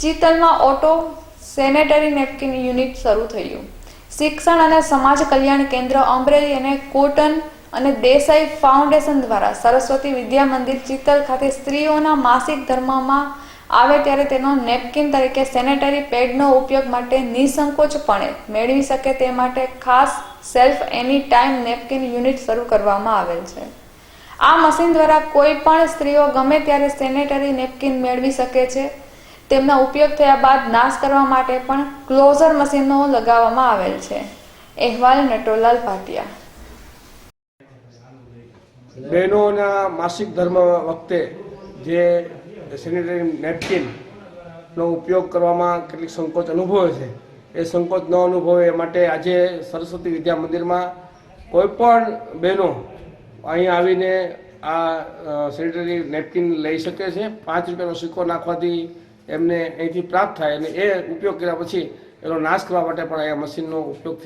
ચિતલમાં auto, sanitary napkin unit શરૂ થયું. શિક્ષણ અને સમાજ કલ્યાણ કેન્દ્ર અમરેલી અને કોટન અને દેસાઈ ફાઉન્ડેશન દ્વારા સરસ્વતી વિદ્યા મંદિર ચિતલ ખાતે સ્ત્રીઓના માસિક ધર્મમાં આવે ત્યારે તેનો નેપકિન તરીકે સેનેટરી પેડનો ઉપયોગ માટે નિસંકોચપણે મેળવી શકે તે માટે ખાસ self any time napkin unit શરૂ કરવામાં આવેલ છે. આ મશીન દ્વારા કોઈ પણ સ્ત્રીઓ ગમે ત્યારે સેનેટરી નેપકિન મેળવી શકે છે. તેમના ઉપયોગ થયા બાદ નાશ કરવા માટે પણ ક્લોઝર મશીનો લગાવવામાં આવેલ છે. અહેવાલ નટોલાલ ભાટિયા. બહેનોના માસિક ધર્મ વખતે જે સેનિટરી નેપકિનનો ઉપયોગ કરવામાં કેટલીક સંકોચ અનુભવે છે, એ સંકોચ ન અનુભવે એ માટે આજે સરસ્વતી વિદ્યા મંદિરમાં કોઈ પણ બહેનો અહીં આવીને આ સેનિટરી નેપકિન લઈ શકે છે. પાંચ રૂપિયાનો સિક્કો નાખવાથી એમને અહીંથી પ્રાપ્ત થાય અને એ ઉપયોગ કર્યા પછી એનો નાશ કરવા માટે પણ આ મશીનનો ઉપયોગ